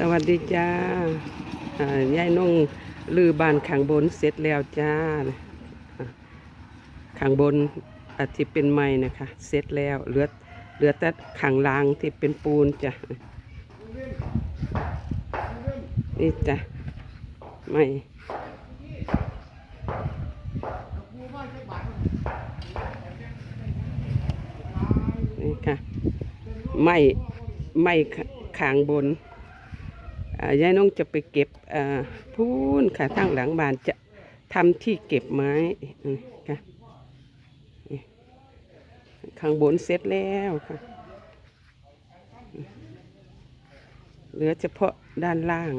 สวัสดีจ้าอ่ายายนงลือบานขังบนเสร็จแล้วจ้าขังบนอาที่เป็นไม้นะคะ เสร็จแล้วเหลือเหลือแต่ขังลางที่เป็นปูนจ้ะนี่จ้ะไม้นี่ค่ะ ไม่ไม่ขางบน ยายน้องจะไปเก็บพูนค่ะทางหลังบ้านจะทำที่เก็บไม้ค่ะข้างบนเสร็จแล้วค่ะ เหลือเฉพาะด้านล่าง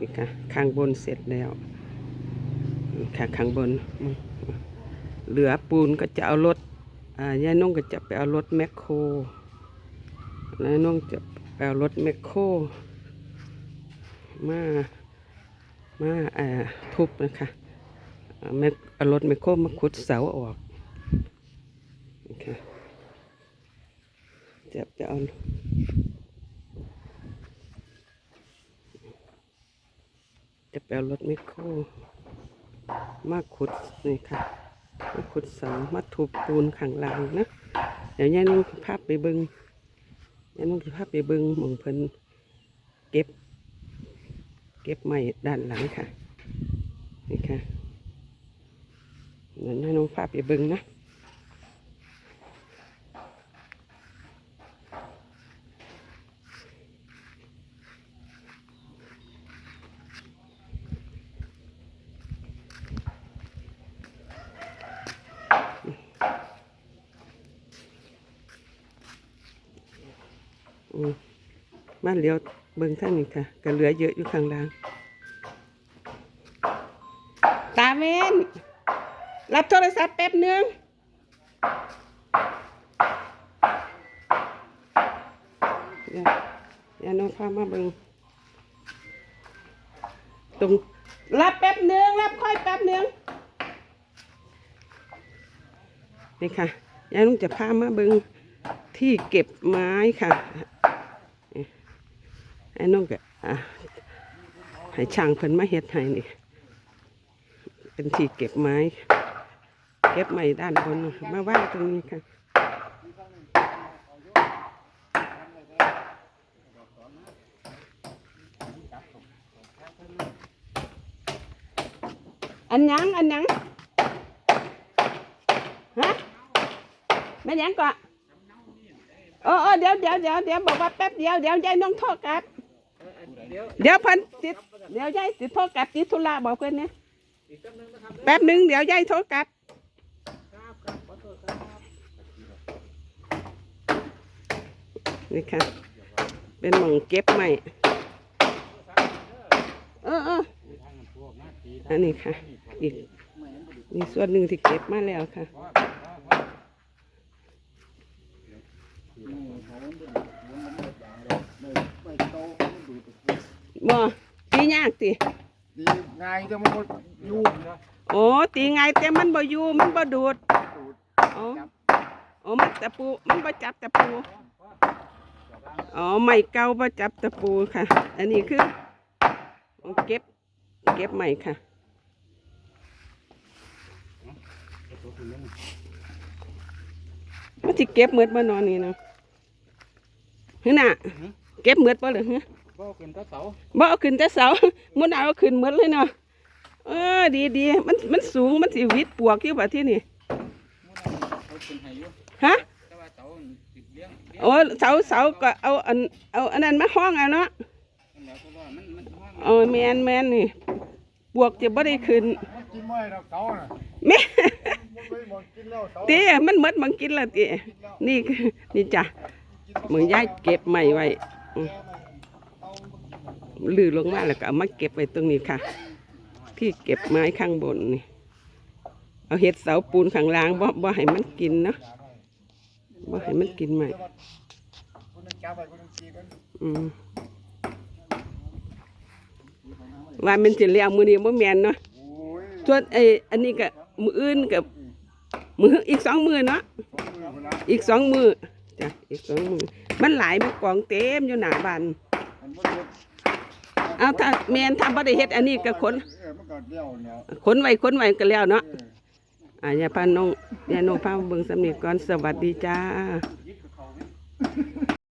นี่ค่ะข้างบนเสร็จแล้วค่ะข้างบน เหลือปูนก็จะเอารถยายน้องก็จะไปเอารถแมคโครแล้วน้องจะไป เอารถแมคโครมา มาอ่าทุบนะคะแมคอรถแมคโครมาขุดเสาออกนะคะจะจะเอาจะไปเอารถแมคโครมาขุดนี่ค่ะ มาขุดเสามาถูกปูนขังหลังนะ เดี๋ยวยายนุ่งภาพไปเบิง ยายนุ่งภาพไปเบิงมองเพิ่นเก็บ เก็บไม้ด้านหลังค่ะ นี่ค่ะเดี๋ยวน้องภาพไปเบิงนะ มาเลี้ยวเบิ่งท่านนี่ค่ะก็เหลือเยอะอยู่ข้างล่าง ตาเวนรับโทรศัพท์แป๊บนึงเดี๋ยวเดี๋ยวน้องพามาเบิ่งตรงรับแป๊บนึงรับค่อยแป๊บนึงนี่ค่ะยายลุงจะพามาเบิ่งที่เก็บไม้ค่ะ ไอ้น้องก็อะให้ช่างเพิ่นมาเฮ็ดให้นี่ เป็นที่เก็บไม้ เก็บไม้ด้านบนมาว่างตรงนี้ค่ะอันยังอันยังฮะแม่ยังก่อนเออเอเดี๋ยวเดี๋ยวเดี๋ยวเดี๋ยวบอกว่าแป๊บเดียวเดี๋ยวยายน้องโทษกลับ เดี๋ยวเพันติดเดี๋ยวยายติดโทษกลับติดธุระบอกเพื่อนเนี่ยแป๊บหนึ่งเดี๋ยวยายโทษกลับนี่ค่ะ เป็นหม่องเก็บใหม่เออเอออันนี้ค่ะ อีกมีส่วนหนึ่งที่เก็บมาแล้วค่ะ บ่ตียากติดีง่ายแต่มันบ่อยู่โอ้ตีไงแต่มันบ่อยู่มันบ่ดูดโอ้โอ้มันตะปูมันบ่จับตะปูอ๋อไม่เก่าบ่จับตะปูค่ะ อันนี้คือโอ้เก็บเก็บใหม่ค่ะมันสิเก็บหมดบ่นอนนี่เนาะหึน่ะ เก็บหมดบ่เหรอฮะ บ่ขึ้นตะเสาบ่เอาขึ้นแต่เสามุนเอาขึ้นหมดเลยเนาะเออดีดีมันมันสูงมันสิวิดปวกอยู่บ่ที่นี่เขาขึ้นให้อยู่ฮะแต่ว่าเสาติดเลี้ยงเลี้ยงโอ้เสาเสาก็เอาอันเอาอันนั้นมาห้องเอาเนาะนั่นแหละเพราะว่ามันมันว่างโอ้แมนแมนนี่ปวกจะบ่ได้ขึ้นมันกินไม่ดอกเสาน่ะแม่ มันไม่หมดกินแล้วเสาเต้มันหมดมังกินแล้วเต้นี่คือนี่จ้ะมึงย้ายเก็บใหม่ไว้อืม ลือลงมาแล้วก็เอามาเก็บไว้ตรงนี้ค่ะ ที่เก็บไม้ข้างบนนี่ เอาเห็ดเสาปูนข้างล่างบ่บ่ให้มันกินเนาะบ่ให้มันกินใหม่คนนึงจับไปคนนึงตีกันอืมว่ามันจะเลี้ยงมือนี้บ่แม่นเนาะส่วนไอ้อันนี้ก็มืออื่นกับมืออีกสองมือเนาะอีกสองมือจ้ะอีกสองมือมันหลายมันกองเต็มอยู่หน้าบ้านมัน เอาถ้าเมนถ้าบ่ได้เฮ็ดอันนี้ก็ขนเอนก็วเนขนไว้ขนไว้ก็แล้วเนาะอ่ย่าพานงอย่าโนพาเบิงสมินีก่อนสวัสดีจ้า